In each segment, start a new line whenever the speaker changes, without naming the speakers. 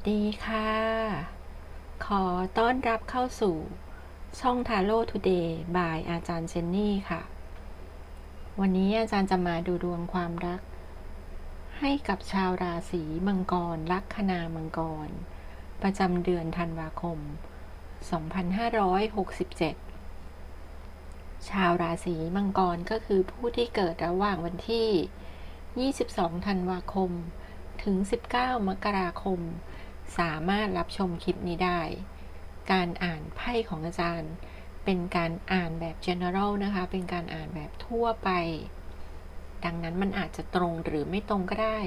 สวัสดีค่ะ ขอต้อนรับเข้าสู่ช่อง t a r o Today by อาจารย์เจนนี่ค่ะ วันนี้อาจารย์จะมาดูดวงความรัก ให้กับชาวราศีมังกร ลัคนามังกร ประจำเดือนธันวาคม 2567 ชาวราศีมังกรก็คือผู้ที่เกิดระหว่างวันที่ 22 ธันวาคมถึง 19 มกราคม สามารถรับชมคลิปนี้ได้ การอ่านไพ่ของอาจารย์ เป็นการอ่านแบบ general นะคะ เป็นการอ่านแบบทั่วไป ดังนั้นมันอาจจะตรงหรือไม่ตรงก็ได้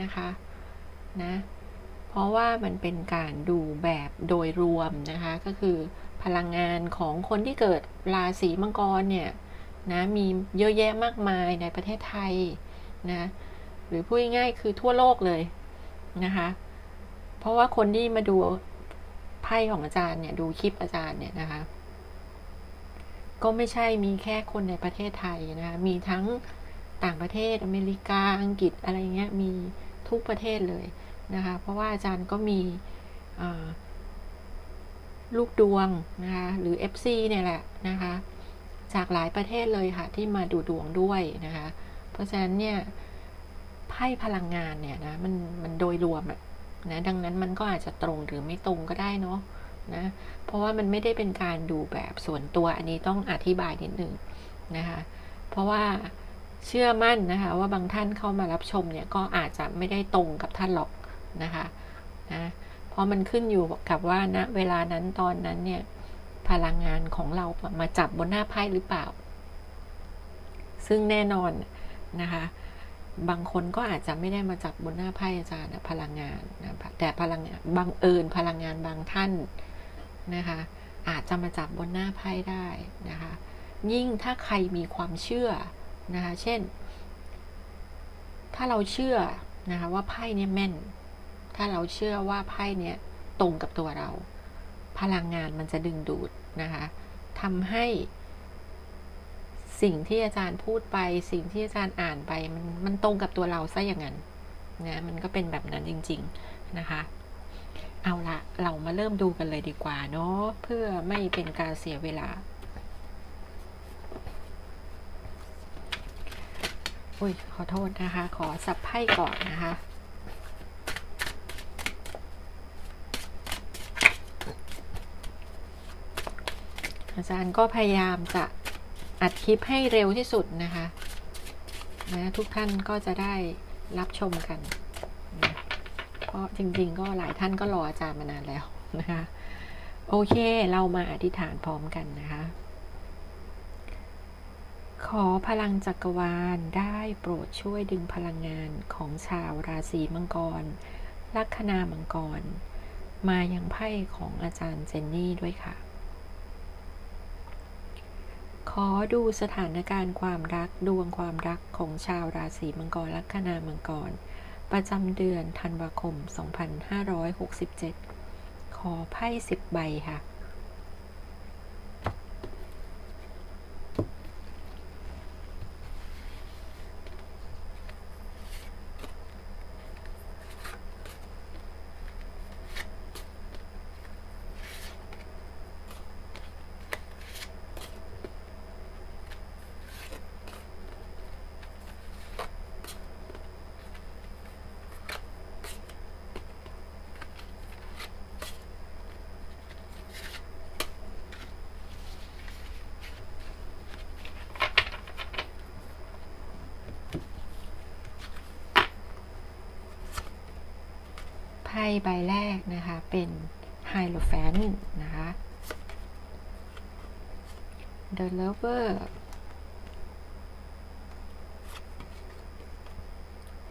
นะคะนะเพราะว่ามันเป็นการดูแบบโดยรวมนะคะก็คือพลังงานของคนที่เกิดราศีมังกรเนี่ยนะมีเยอะแยะมากมายในประเทศไทยนะหรือพูดง่ายๆคือทั่วโลกเลยนะคะ ราะว่าคนที่มาดูไพ่ของอาจารย์เนี่ย ดูคลิปอาจารย์เนี่ยนะคะ ก็ไม่ใช่มีแค่คนในประเทศไทยนะคะ มีทั้งต่างประเทศอเมริกาอังกฤษอะไรเงี้ยมีทุกประเทศเลยนะคะ เพราะว่าอาจารย์ก็มีลูกดวงนะคะหรือ FC เนี่ยแหละนะคะ จากหลายประเทศเลยค่ะ ที่มาดูดวงด้วยนะคะ เพราะฉะนั้นเนี่ยไพ่พลังงานเนี่ยนะมันมันโดยรวมอะ นะดังนั้นมันก็อาจจะตรงหรือไม่ตรงก็ได้เนาะนะเพราะว่ามันไม่ได้เป็นการดูแบบส่วนตัวอันนี้ต้องอธิบายนิดนึงนะคะเพราะว่าเชื่อมั่นนะคะว่าบางท่านเข้ามารับชมเนี่ยก็อาจจะไม่ได้ตรงกับท่านหรอกนะคะนะเพราะมันขึ้นอยู่กับว่าณนะเวลานั้นตอนนั้นเนี่ยพลังงานของเรามาจับบนหน้าไพ่หรือเปล่า ซึ่งแน่นอนนะคะ บางคนก็อาจจะไม่ได้มาจับบนหน้าไพ่อาจารย์นะพลังงานนะแต่พลังงานบางเอิญพลังงานบางท่านนะคะ อาจจะมาจับบนหน้าไพ่ได้นะคะ ยิ่งถ้าใครมีความเชื่อนะคะ เช่น ถ้าเราเชื่อนะคะว่าไพ่เนี่ยแม่น ถ้าเราเชื่อว่าไพ่เนี่ยตรงกับตัวเรา พลังงานมันจะดึงดูดนะคะทำให้ สิ่งที่อาจารย์พูดไป สิ่งที่อาจารย์อ่านไป มันมันตรงกับตัวเราซะอย่างนั้นนะมันก็เป็นแบบนั้นจริง ๆนะคะ เอาละเรามาเริ่มดูกันเลยดีกว่าเนาะเพื่อไม่เป็นการเสียเวลาอุ้ยขอโทษนะคะ ขอสับไพ่ก่อนนะคะอาจารย์ก็พยายามจะ อัดคลิปให้เร็วที่สุดนะคะนะทุกท่านก็จะได้รับชมกันนะเพราะจริงๆ ก็หลายท่านก็รออาจารย์มานานแล้วนะคะโอเคเรามาอธิษฐานพร้อมกันนะคะ ขอพลังจักรวาลได้โปรดช่วยดึงพลังงานของชาวราศีมังกร ลัคนามังกร มายังไพ่ของอาจารย์เจนนี่ด้วยค่ะ ขอดูสถานการณ์ความรักดวงความรักของชาวราศีมังกรลัคนามังกร ประจำเดือนธันวาคม 2567 ขอไพ่สิบใบค่ะ ใบแรกนะคะ เป็นไฮโลแฟนนะคะ The Lover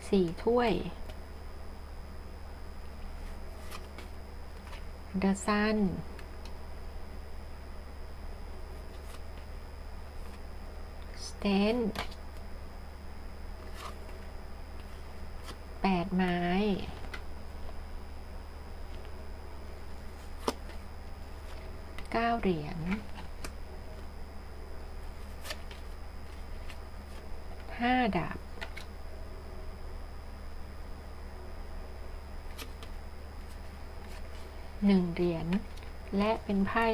สี่ถ้วย The Sun Stand ปดไม้เก้าเหรียญห้าดาบหนึ่งเหรียญและเป็นไพ่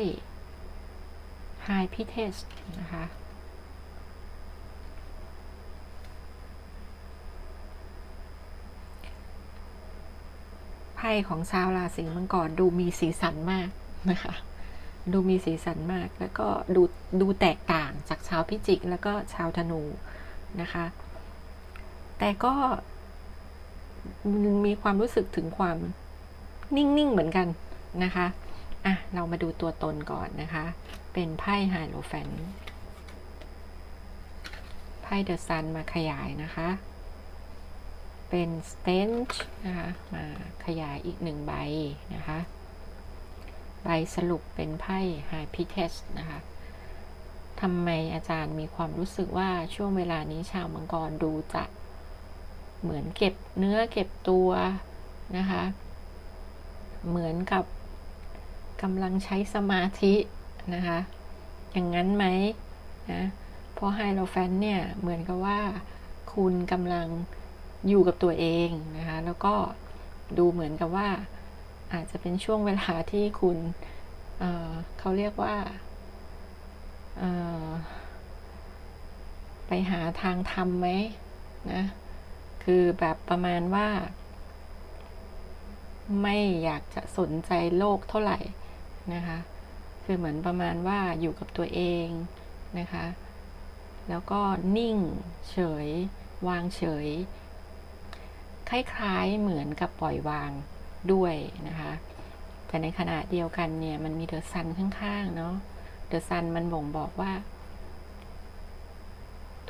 High p i t e s นะคะ ไพ่ของชาวราศีมังกรดูมีสีสันมากนะคะ ดูมีสีสันมาก แล้วก็ดูดูแตกต่างจากชาวพิจิก แล้วก็ชาวธนูนะคะ แต่ก็มีความรู้สึกถึงความนิ่ง ๆ เหมือนกันนะคะ อะ เรามาดูตัวตนก่อนนะคะ เป็นไพ่ไฮโลแฟน ไพ่เดอะซันมาขยายนะคะ เป็นสเตนช์นะคะ มาขยายอีกหนึ่งใบนะคะ ใบสรุปเป็นไพ่ไฮพิเทสนะคะทำไมอาจารย์มีความรู้สึกว่าช่วงเวลานี้ชาวมังกรดูจะเหมือนเก็บเนื้อเก็บตัวนะคะ เหมือนกับกำลังใช้สมาธินะคะ อย่างนั้นไหมนะเพราะไฮโลแฟนเนี่ย เหมือนกับว่าคุณกำลังอยู่กับตัวเองนะคะ แล้วก็ดูเหมือนกับว่า อาจจะเป็นช่วงเวลาที่คุณเเขาเรียกว่าไปหาทางทำไหมนะ คือแบบประมาณว่า ไม่อยากจะสนใจโลกเท่าไหร่นะคะ คือเหมือนประมาณว่าอยู่กับตัวเองนะคะ แล้วก็นิ่งเฉย วางเฉย คล้ายๆเหมือนกับปล่อยวาง ด้วยนะคะแต่ในขณะเดียวกันเนี่ยมันมีเดอะซันข้างๆเนาะเดอะซันมันบ่งบอกว่า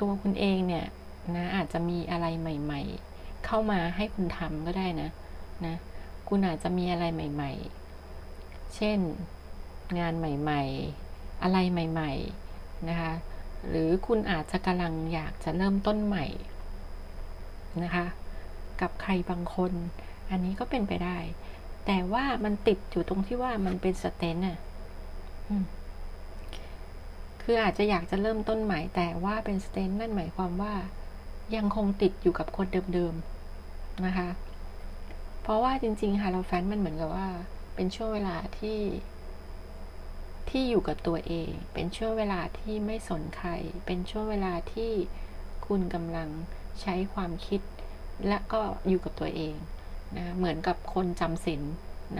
ตัวคุณเองเนี่ยนะอาจจะมีอะไรใหม่ ๆ เข้ามาให้คุณทำก็ได้นะนะคุณอาจจะมีอะไรใหม่ ๆ เช่นงานใหม่ ๆ อะไรใหม่ ๆ นะคะ หรือคุณอาจจะกำลังอยากจะเริ่มต้นใหม่นะคะ กับใครบางคน อันนี้ก็เป็นไปได้ แต่ว่ามันติดอยู่ตรงที่ว่ามันเป็นสเตนน่ะคืออาจจะอยากจะเริ่มต้นใหม่ แต่ว่าเป็นสเตนนั่นหมายความว่า ยังคงติดอยู่กับคนเดิมๆนะคะ เพราะว่าจริงๆฮาโลแฟนมันเหมือนกับว่า เป็นช่วงเวลาที่ที่อยู่กับตัวเอง เป็นช่วงเวลาที่ไม่สนใคร เป็นช่วงเวลาที่คุณกำลังใช้ความคิด และก็อยู่กับตัวเอง นะเหมือนกับคนจำศีลน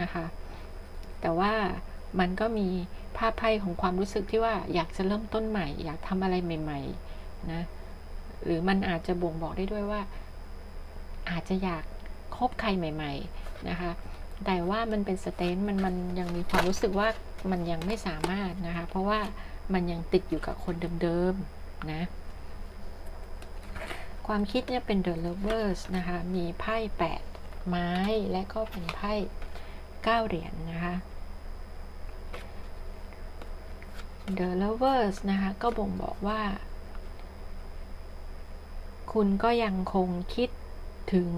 นะคะ แต่ว่ามันก็มีภาพไพ่ของความรู้สึกที่ว่าอยากจะเริ่มต้นใหม่ อยากทำอะไรใหม่ๆนะหรือมันอาจจะบ่งบอกได้ด้วยว่า อาจจะอยากคบใครใหม่ ๆนะคะ แต่ว่ามันเป็นสเตนมันมันยังมีความรู้สึกว่ามันยังไม่สามารถนะคะ เพราะว่ามันยังติดอยู่กับคนเดิมๆนะความคิดเนี่ยเป็น The Lovers นะคะ มีไพ่แปด ไม้และก็เป็นไพ่เก้าเหรียญนนะคะ The Lovers นะคะ ก็บ่งบอกว่า คุณก็ยังคงคิดถึง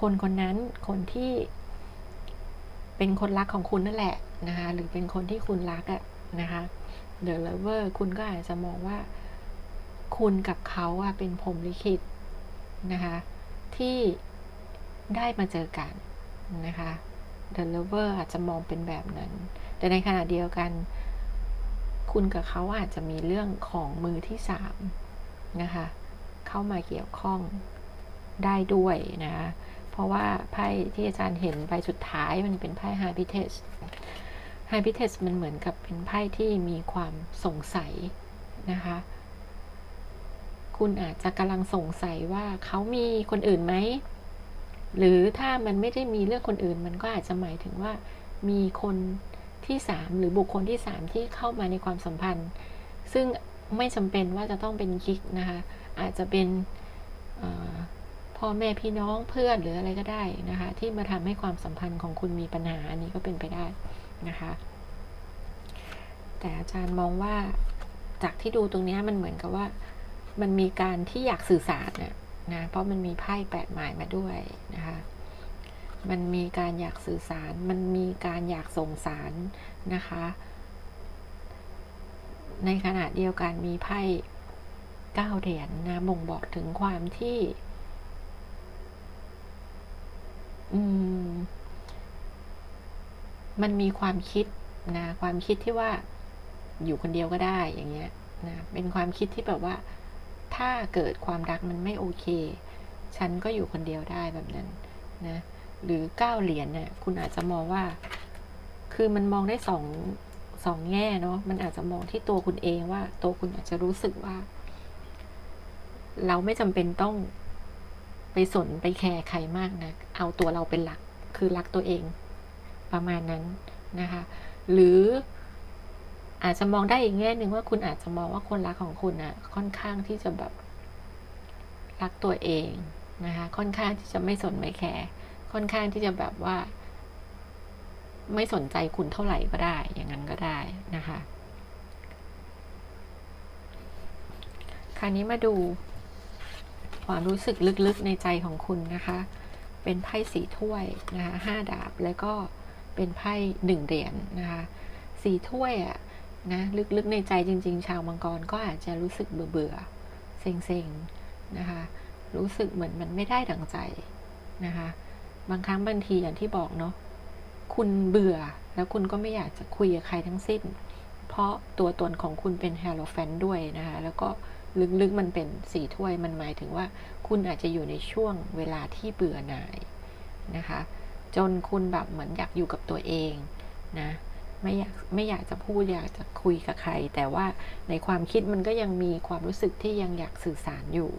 คนคนนั้นคนที่ เป็นคนรักของคุณนั่นแหละนะคะ หรือเป็นคนที่คุณรักอะนะคะ The Lover คุณก็อาจจะมองว่าคุณกับเขาอะเป็นพรมลิขิตนะคะ ที่ ได้มาเจอกันนะคะ The Lover อาจจะมองเป็นแบบนั้น แต่ในขณะเดียวกัน คุณกับเขาอาจจะมีเรื่องของมือที่สามนะคะ เข้ามาเกี่ยวข้องได้ด้วยนะคะเพราะว่าไพ่ที่อาจารย์เห็นใบสุดท้ายมันเป็นไพ่ไฮพิเทสไฮพิเทสมันเหมือนกับเป็นไพ่ที่มีความสงสัยนะคะ คุณอาจจะกำลังสงสัยว่าเขามีคนอื่นไหม หรือถ้ามันไม่ได้มีเรื่องคนอื่น มันก็อาจจะหมายถึงว่ามีคนที่สามหรือบุคคลที่สามที่เข้ามาในความสัมพันธ์ ซึ่งไม่จำเป็นว่าจะต้องเป็นกิ๊กนะคะ อาจจะเป็นพ่อแม่พี่น้องเพื่อนหรืออะไรก็ได้นะคะ ที่มาทำให้ความสัมพันธ์ของคุณมีปัญหาอันนี้ก็เป็นไปได้นะคะ แต่อาจารย์มองว่าจากที่ดูตรงนี้มันเหมือนกับว่ามันมีการที่อยากสื่อสารเนี่ย นะเพราะมันมีไพ่แปดหมายมาด้วยนะคะมันมีการอยากสื่อสาร มันมีการอยากส่งสารนะคะ ในขณะเดียวกันมีไพ่เก้าเหรียญนนะบ่งบอกถึงความที่อืมมันมีความคิดนะ ความคิดที่ว่าอยู่คนเดียวก็ได้อย่างเงี้ยนะ เป็นความคิดที่แบบว่า ถ้าเกิดความรักมันไม่โอเค ฉันก็อยู่คนเดียวได้แบบนั้นนะหรือเก้าเหรียญเนี่ยคุณอาจจะมองว่า คือมันมองได้สองสองแง่เนาะมันอาจจะมองที่ตัวคุณเองว่า ตัวคุณอาจจะรู้สึกว่า เราไม่จำเป็นต้องไปสนไปแคร์ใครมากนะเอาตัวเราเป็นหลักคือรักตัวเองประมาณนั้นนะคะ หรือ อาจจะมองได้อีกแง่หนึ่งว่าคุณอาจจะมองว่าคนรักของคุณนะค่อนข้างที่จะแบบรักตัวเองนะคะค่อนข้างที่จะไม่สนไม่แคร์ค่อนข้างที่จะแบบว่า ไม่สนใจคุณเท่าไหร่ก็ได้ อย่างนั้นก็ได้นะคะ คราวนี้มาดู ความรู้สึกลึกๆในใจของคุณนะคะ เป็นไพ่สีถ้วยนะคะห้าดาบแล้วก็เป็นไพ่หนึ่งเหรียญนนะคะ สีถ้วยอะ นะลึกๆในใจจริง ๆ ชาวมังกรก็อาจจะรู้สึกเบื่อๆเซ็งๆนะคะ รู้สึกเหมือนมันไม่ได้ดังใจนะคะ บางครั้งบางทีอย่างที่บอกเนาะคุณเบื่อแล้วคุณก็ไม่อยากจะคุยกับใครทั้งสิ้น เพราะตัวตนของคุณเป็นแฮโลแฟนด้วยนะคะ แล้วก็ลึกๆมันเป็นสีถ้วยมันหมายถึงว่า คุณอาจจะอยู่ในช่วงเวลาที่เบื่อหน่ายนะคะ จนคุณแบบเหมือนอยากอยู่กับตัวเองนะ ไม่อยากไม่อยากจะพูดอยากจะคุยกับใคร แต่ว่าในความคิดมันก็ยังมีความรู้สึกที่ยังอยากสื่อสารอยู่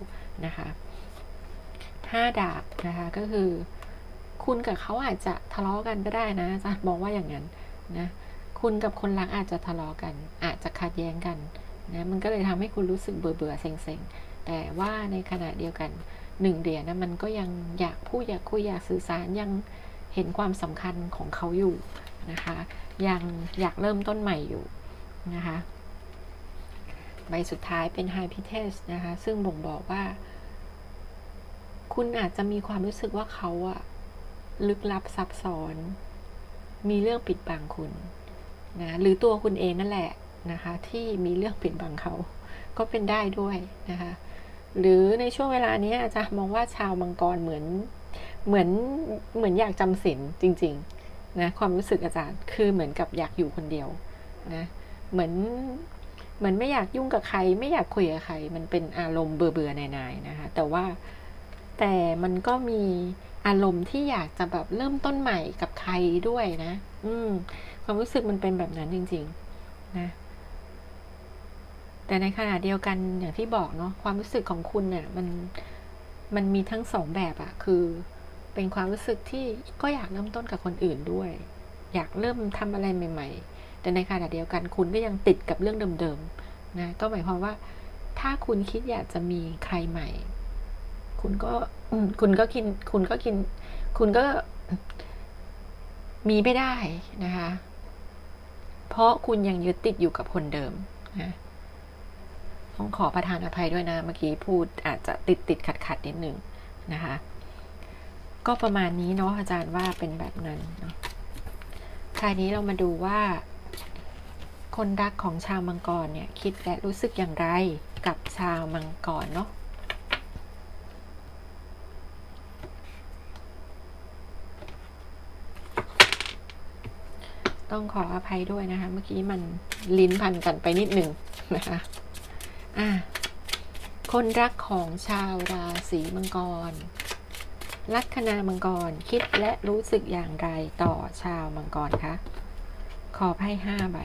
นะคะห้าดาบนะคะก็คือ คุณกับเขาอาจจะทะเลาะกันก็ได้นะอาจารย์บอกว่าอย่างนั้นนะคุณกับคนรักอาจจะทะเลาะกัน อาจจะขัดแย้งกันนะมันก็เลยทำให้คุณรู้สึกเบื่อเบื่อเซ็งเซ็งแต่ว่าในขณะเดียวกันหนึ่งเดียนะมันก็ยังอยากพูดอยากคุยอยากสื่อสารยังเห็นความสำคัญของเขาอยู่ นะคะ ยังอยากเริ่มต้นใหม่อยู่นะคะ ใบสุดท้ายเป็น High p i t e s นะคะ ซึ่งบ่งบอกว่า คุณอาจจะมีความรู้สึกว่าเขาอะลึกลับซับซ้อน มีเรื่องปิดบังคุณนะหรือตัวคุณเองนั่นแหละนะคะ ที่มีเรื่องปิดบังเขา ก็เป็นได้ด้วยนะคะ หรือในช่วงเวลานี้อาจจะมองว่าชาวมังกรเหมือนเหมือนเหมือนอยากจำศีลจริง ๆ นะความรู้สึกอาจารย์คือเหมือนกับอยากอยู่คนเดียวนะเหมือนเหมือนไม่อยากยุ่งกับใคร ไม่อยากคุยกับใคร มันเป็นอารมณ์เบื่อเบื่อหน่ายๆนะคะแต่ว่าแต่มันก็มีอารมณ์ที่อยากจะแบบเริ่มต้นใหม่กับใครด้วยนะ อืม ความรู้สึกมันเป็นแบบนั้นจริง ๆ นะ แต่ในขณะเดียวกันอย่างที่บอกเนาะความรู้สึกของคุณเนี่ยมันมันมีทั้งสองแบบอะคือ เป็นความรู้สึกที่ก็อยากเริ่มต้นกับคนอื่นด้วย อยากเริ่มทำอะไรใหม่ ๆ แต่ในขณะเดียวกันคุณก็ยังติดกับเรื่องเดิมๆนะก็หมายความว่า ถ้าคุณคิดอยากจะมีใครใหม่ คุณก็คุณก็กิน คุณก็กิน คุณก็มีไม่ได้นะคะ เพราะคุณยังยึดติดอยู่กับคนเดิมนะต้องขอประทานอภัยด้วยนะ เมื่อกี้พูดอาจจะติดติดขัดขัดนิดนึงนะคะ ก็ประมาณนี้เนาะอาจารย์ว่าเป็นแบบนั้นเนาะคราวนี้เรามาดูว่า คนรักของชาวมังกรเนี่ยคิดและรู้สึกอย่างไรกับชาวมังกรเนาะต้องขออภัยด้วยนะคะ เมื่อกี้มันลิ้นพันกันไปนิดหนึ่งนะคะอะคนรักของชาวราศีมังกร ลัคนามังกรคิดและรู้สึกอย่างไรต่อชาวมังกรคะ ขอไพ่ห้าใบ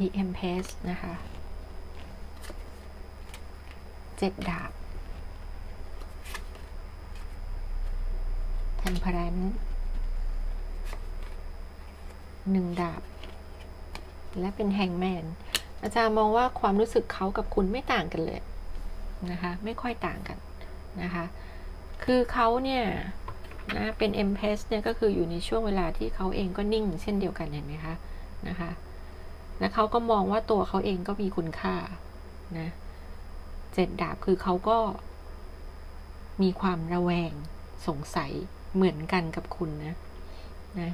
The Empress นะคะเจ็ดดาบ Temperance หนึ่งดาบ และเป็นแฮงแมน อาจารย์มองว่าความรู้สึกเขากับคุณไม่ต่างกันเลยนะคะ ไม่ค่อยต่างกันนะคะ คือเขาเนี่ยนะเป็นเอ็มเพสเนี่ยก็คืออยู่ในช่วงเวลาที่เขาเองก็นิ่งเช่นเดียวกันเห็นไหมคะนะคะ และเขาก็มองว่าตัวเขาเองก็มีคุณค่านะเจ็ดดาบคือเขาก็ มีความระแวงสงสัยเหมือนกันกับคุณนะนะ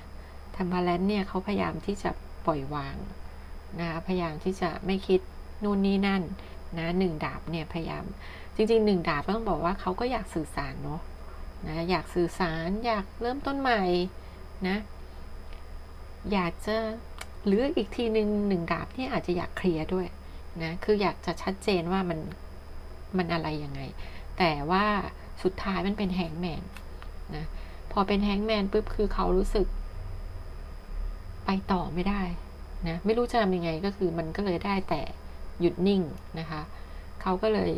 ทำพาแลนเนี่ยเขาพยายามที่จะปล่อยวางนะพยายามที่จะไม่คิดนู่นนี่นั่นนะหนึ่งดาบเนี่ยพยายาม จริงๆหนึ่งดาบก็ต้องบอกว่าเขาก็อยากสื่อสารเนาะนะอยากสื่อสารอยากเริ่มต้นใหม่นะ อยากจะ หรืออีกทีหนึ่งหนึ่งดาบเนี่ยอาจจะอยากเคลียร์ด้วยนะคืออยากจะชัดเจนว่ามันมันอะไรยังไง แต่ว่าสุดท้ายมันเป็นแฮงแมนนะพอเป็นแฮงแมนปุ๊บคือเขารู้สึก ไปต่อไม่ได้นะไม่รู้จะทำยังไงก็คือมันก็เลยได้แต่หยุดนิ่งนะคะเขาก็เลย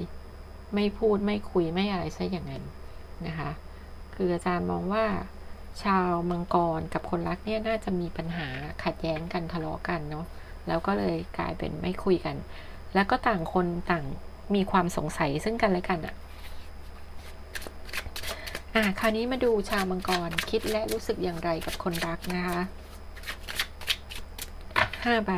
ไม่พูดไม่คุยไม่อะไรซะอย่างนั้นนะคะ คืออาจารย์มองว่า ชาวมังกรกับคนรักเนี่ยน่าจะมีปัญหาขัดแย้งกันทะเลาะกันเนาะแล้วก็เลยกลายเป็นไม่คุยกัน แล้วก็ต่างคนต่างมีความสงสัยซึ่งกันและกันอะอะคราวนี้มาดูชาวมังกรคิดและรู้สึกอย่างไรกับคนรักนะคะห้าใบ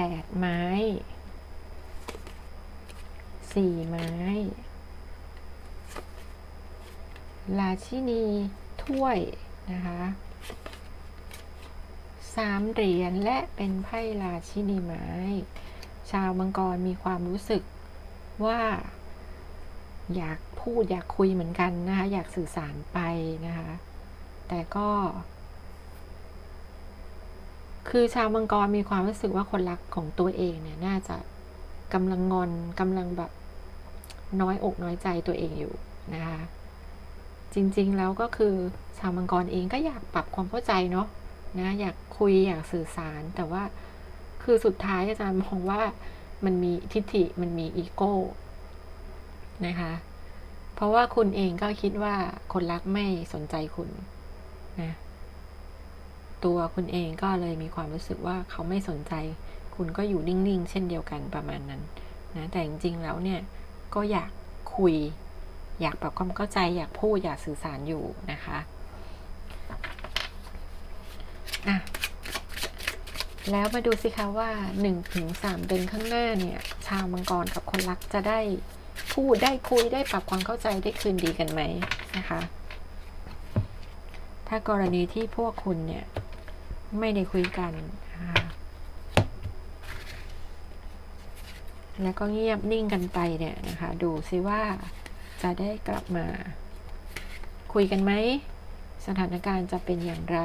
แปดไม้สี่ไม้ ราชินีถ้วยนะคะสามเหรียญและเป็นไพ่ราชินีไม้ ชาวมังกรมีความรู้สึกว่า อยากพูดอยากคุยเหมือนกันนะคะ อยากสื่อสารไปนะคะ แต่ก็ คือชาวมังกรมีความรู้สึกว่าคนรักของตัวเองเนี่ยน่าจะกำลังงอนกำลังแบบน้อยอกน้อยใจตัวเองอยู่นะคะจริงๆแล้วก็คือชาวมังกรเองก็อยากปรับความเข้าใจเนาะนะอยากคุยอยากสื่อสารแต่ว่าคือสุดท้ายอาจารย์มองว่ามันมีทิฐิมันมีอีโก้นะคะเพราะว่าคุณเองก็คิดว่าคนรักไม่สนใจคุณนะ ตัวคุณเองก็เลยมีความรู้สึกว่าเขาไม่สนใจ คุณก็อยู่นิ่งๆ เช่นเดียวกันประมาณนั้นนะแต่จริงๆแล้วเนี่ยก็อยากคุย อยากปรับความเข้าใจอยากพูดอยากสื่อสารอยู่นะคะอะแล้วมาดูสิคะว่า1ถึง3เดือนข้างหน้าเนี่ยชาวมังกรกับคนรักจะได้พูดได้คุยได้ปรับความเข้าใจได้คืนดีกันไหมนะคะ ถ้ากรณีที่พวกคุณเนี่ย ไม่ได้คุยกันแล้วก็เงียบนิ่งกันไปเนี่ยนะคะ ดูซิว่าจะได้กลับมา คุยกันไหม สถานการณ์จะเป็นอย่างไร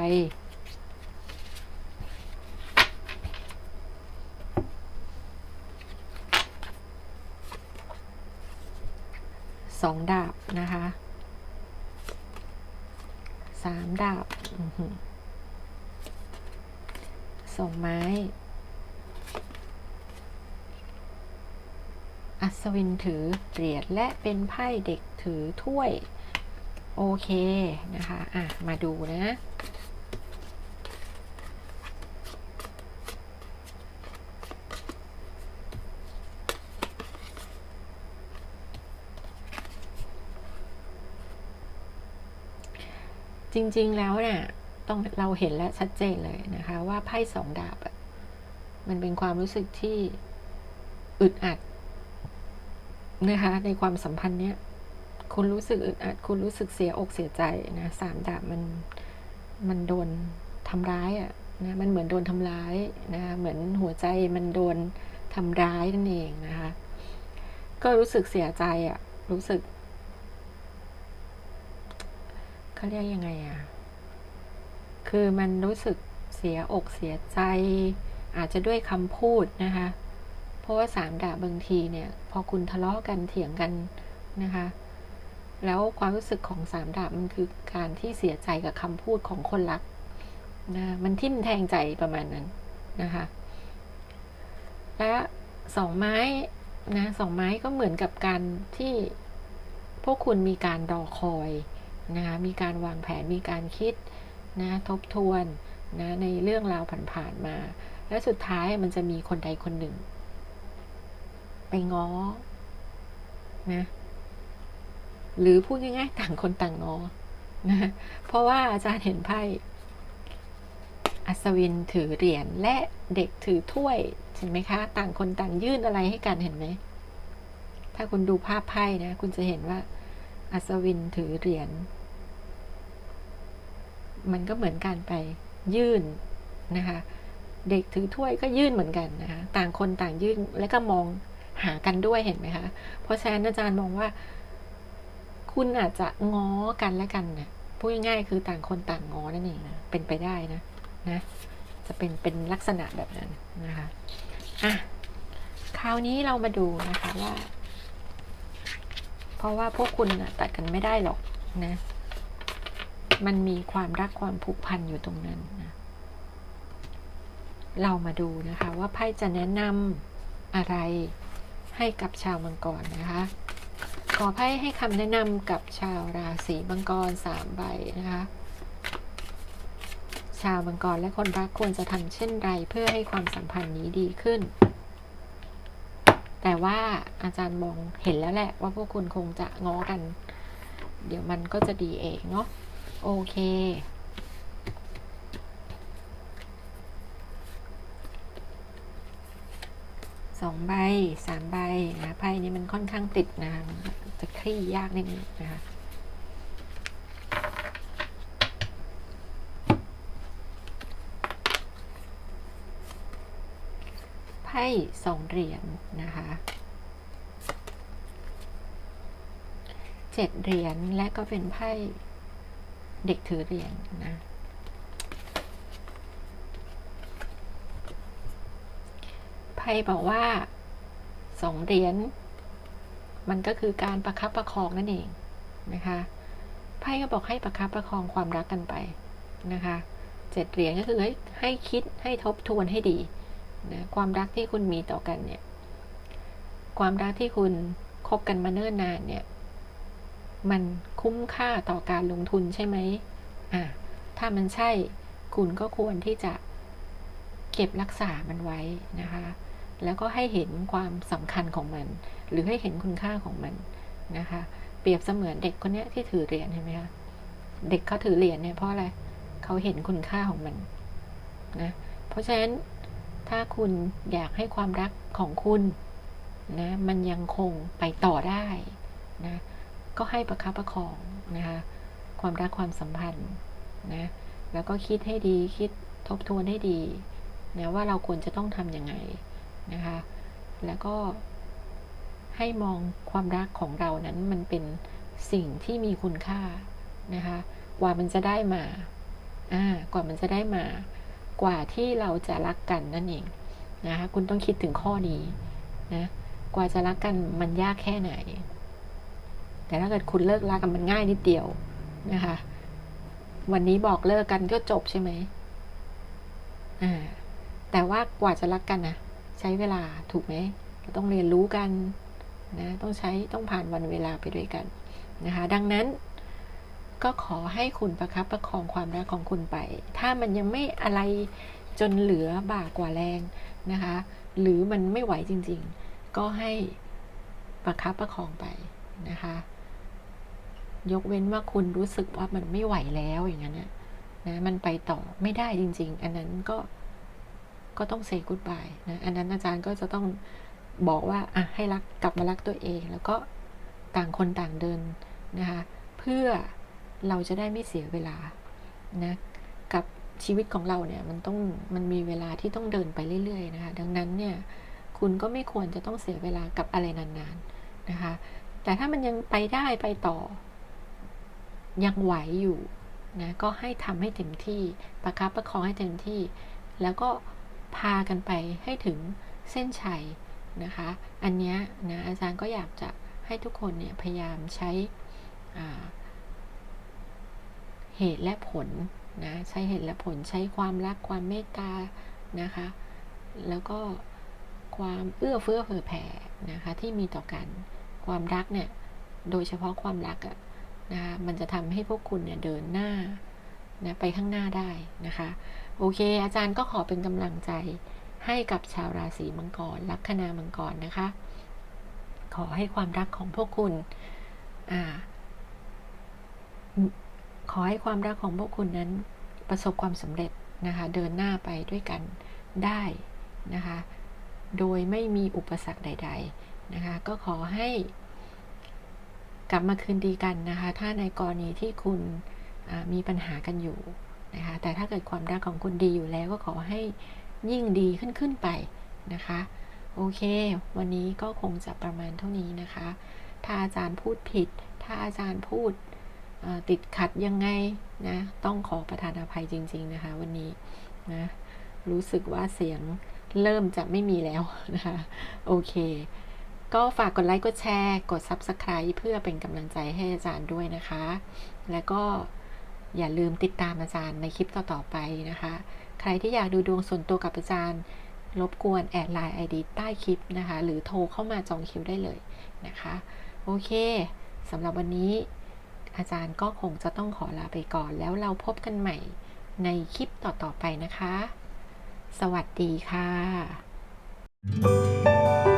สองดาบนะคะ สามดาบ สองไม้ อัศวินถือเหรียญและเป็นไพ่เด็กถือถ้วย โอเค นะคะ อะ มาดูนะจริง ๆ แล้วเนี่ย ต้องเราเห็นและชัดเจนเลยนะคะ ว่าไพ่สองดาบมันเป็นความรู้สึกที่อึดอัดนะคะ ในความสัมพันธ์เนี้ยคุณรู้สึกอึดอัด คุณรู้สึกเสียอกเสียใจนะสามดาบมันมันโดนทำร้ายอะ่ะนะมันเหมือนโดนทำร้ายนะเหมือนหัวใจมันโดนทำร้ายนั่นเองนะคะ ก็รู้สึกเสียใจอะ่ะรู้สึกเขาเรียกยังไงอะ่ะ คือมันรู้สึกเสียอกเสียใจ อาจจะด้วยคำพูดนะคะ เพราะว่าสามดาบบางทีเนี่ย พอคุณทะเลาะกันเถียงกันนะคะ แล้วความรู้สึกของสามดาบมันคือการที่เสียใจกับคำพูดของคนรักนะมันทิ่มแทงใจประมาณนั้นนะคะ และสองไม้นะสองไม้ก็เหมือนกับการที่พวกคุณมีการรอคอยนะคะมีการวางแผนมีการคิด นะทบทวนนะในเรื่องราวผ่านๆมา และสุดท้ายมันจะมีคนใดคนหนึ่ง ไปง้อนะหรือพูดง่ายๆต่างคนต่างงอนะเพราะว่าอาจารย์เห็นไพ่อัศวินถือเหรียญและเด็กถือถ้วยเห็นไหมคะ ต่างคนต่างยื่นอะไรให้กันเห็นไหม ถ้าคุณดูภาพไพ่นะ คุณจะเห็นว่าอัศวินถือเหรียญ มันก็เหมือนการไปยื่นนะคะเด็กถือถ้วยก็ยื่นเหมือนกันนะคะต่างคนต่างยื่นและก็มองหากันด้วยเห็นไหมคะเพราะฉะนั้นอาจารย์มองว่า คุณอาจจะง้อกันและกันนะพูดง่ายๆคือต่างคนต่างง้อนั่นเองนะเป็นไปได้นะนะจะเป็นเป็นลักษณะแบบนั้นนะคะอะคราวนี้เรามาดูนะคะว่า เพราะว่าพวกคุณนะตัดกันไม่ได้หรอกนะ มันมีความรักความผูกพันอยู่ตรงนั้นนะเรามาดูนะคะว่าไพ่จะแนะนำอะไรให้กับชาวมังกรนะคะ ขอไพ่ให้คำแนะนำกับชาวราศีมังกรสามใบนะคะชาวมังกรและคนรักควรจะทำเช่นไรเพื่อให้ความสัมพันธ์นี้ดีขึ้น แต่ว่าอาจารย์มองเห็นแล้วแหละว่าพวกคุณคงจะง้อกัน เดี๋ยวมันก็จะดีเองเนาะ โอเค สองใบสามใบนะไพ่นี้มันค่อนข้างติดนะจะคลี่ยากนิดนึงนะคะไพ่สองเหรียญนะคะเจ็ดเหรียญและก็เป็นไพ่ เด็กถือเหรียญนะ ไพ่บอกว่าสองเหรียญมันก็คือการประคับประคองนั่นเองนะคะไพ่ก็บอกให้ประคับประคองความรักกันไปนะคะเจ็ดเหรียญก็คือให้ให้คิดให้ทบทวนให้ดีนะความรักที่คุณมีต่อกันเนี่ย ความรักที่คุณคบกันมาเนิ่นนานเนี่ย มันคุ้มค่าต่อการลงทุนใช่ไหมอะถ้ามันใช่คุณก็ควรที่จะเก็บรักษามันไว้นะคะ แล้วก็ให้เห็นความสำคัญของมัน หรือให้เห็นคุณค่าของมันนะคะ เปรียบเสมือนเด็กคนนี้ที่ถือเหรียญเห็นไหมคะเด็กเขาถือเหรียญเนี่ยเพราะอะไรเขาเห็นคุณค่าของมันนะเพราะฉะนั้นถ้าคุณอยากให้ความรักของคุณนะมันยังคงไปต่อได้นะ ก็ให้ประคับประคองนะคะความรักความสัมพันธ์นะแล้วก็คิดให้ดีคิดทบทวนให้ดีนะว่าเราควรจะต้องทำยังไงนะคะแล้วก็ให้มองความรักของเรานั้นมันเป็นสิ่งที่มีคุณค่านะคะกว่ามันจะได้มาอ่ากว่ามันจะได้มา กว่าที่เราจะรักกันนั่นเองนะคะคุณต้องคิดถึงข้อนี้นะกว่าจะรักกันมันยากแค่ไหน แต่ถ้าเกิดคุณเลิกรักกันมันง่ายนิดเดียวนะคะ วันนี้บอกเลิกกันก็จบใช่ไหมอ่าแต่ว่ากว่าจะรักกันนะใช้เวลาถูกไหมเราต้องเรียนรู้กันนะต้องใช้ต้องผ่านวันเวลาไปด้วยกันนะคะ ดังนั้นก็ขอให้คุณประคับประคองความรักของคุณไป ถ้ามันยังไม่อะไรจนเหลือบ่ากว่าแรงนะคะ หรือมันไม่ไหวจริง ๆ ก็ให้ประคับประคองไปนะคะ ยกเว้นว่าคุณรู้สึกว่ามันไม่ไหวแล้วอย่างนั้นนะนะมันไปต่อไม่ได้จริง ๆ อันนั้นก็ก็ต้องเซก o ดบายนะอันนั้นอาจารย์ก็จะต้องบอกว่าอะให้รักกลับมารักตัวเอง แล้วก็ต่างคนต่างเดินนะคะเพื่อเราจะได้ไม่เสียเวลานะกับชีวิตของเราเนี่ยมันต้องมันมีเวลาที่ต้องเดินไปเรื่อยๆนะคะดังนั้นเนี่ยคุณก็ไม่ควรจะต้องเสียเวลากับอะไรนานๆนะคะแต่ถ้ามันยังไปได้ไปต่อ ยังไหวอยู่นะก็ให้ทำให้เต็มที่ประคับประคองให้เต็มที่ แล้วก็พากันไปให้ถึงเส้นชัยนะคะ อันนี้นะอาจารย์ก็อยากจะให้ทุกคนเนี่ยพยายามใช้เหตุและผลนะใช้เหตุและผลใช้ความรักความเมตตานะคะ แล้วก็ความเอื้อเฟื้อเผื่อแผ่นะคะที่มีต่อกัน ความรักเนี่ยโดยเฉพาะความรักอะ นะคะมันจะทำให้พวกคุณเนี่ยเดินหน้านะไปข้างหน้าได้นะคะ โอเค อาจารย์ก็ขอเป็นกำลังใจให้กับชาวราศีมังกร ลัคนามังกรนะคะ ขอให้ความรักของพวกคุณอ่าขอให้ความรักของพวกคุณนั้นประสบความสำเร็จนะคะ เดินหน้าไปด้วยกันได้นะคะ โดยไม่มีอุปสรรคใด ๆนะคะ ก็ขอให้ กลับมาคืนดีกันนะคะ ถ้าในกรณีที่คุณมีปัญหากันอยู่นะคะ แต่ถ้าเกิดความรักของคุณดีอยู่แล้วก็ขอให้ยิ่งดีขึ้นขึ้นไปนะคะ โอเค วันนี้ก็คงจะประมาณเท่านี้นะคะ ถ้าอาจารย์พูดผิด ถ้าอาจารย์พูดติดขัดยังไงนะ ต้องขอประทานอภัยจริง ๆนะคะ วันนี้นะ รู้สึกว่าเสียงเริ่มจะไม่มีแล้วนะคะ โอเค ก็ฝากกดไลค์กดแชร์ กด Subscribe เพื่อเป็นกำลังใจให้อาจารย์ด้วยนะคะ แล้วก็อย่าลืมติดตามอาจารย์ในคลิปต่อ ๆ ไปนะคะ ใครที่อยากดูดวงส่วนตัวกับอาจารย์ รบกวนแอดไลน์ ID ใต้คลิปนะคะ หรือโทรเข้ามาจองคิวได้เลยนะคะ โอเคสำหรับวันนี้อาจารย์ก็คงจะต้องขอลาไปก่อน แล้วเราพบกันใหม่ในคลิปต่อ ๆ ไปนะคะ สวัสดีค่ะ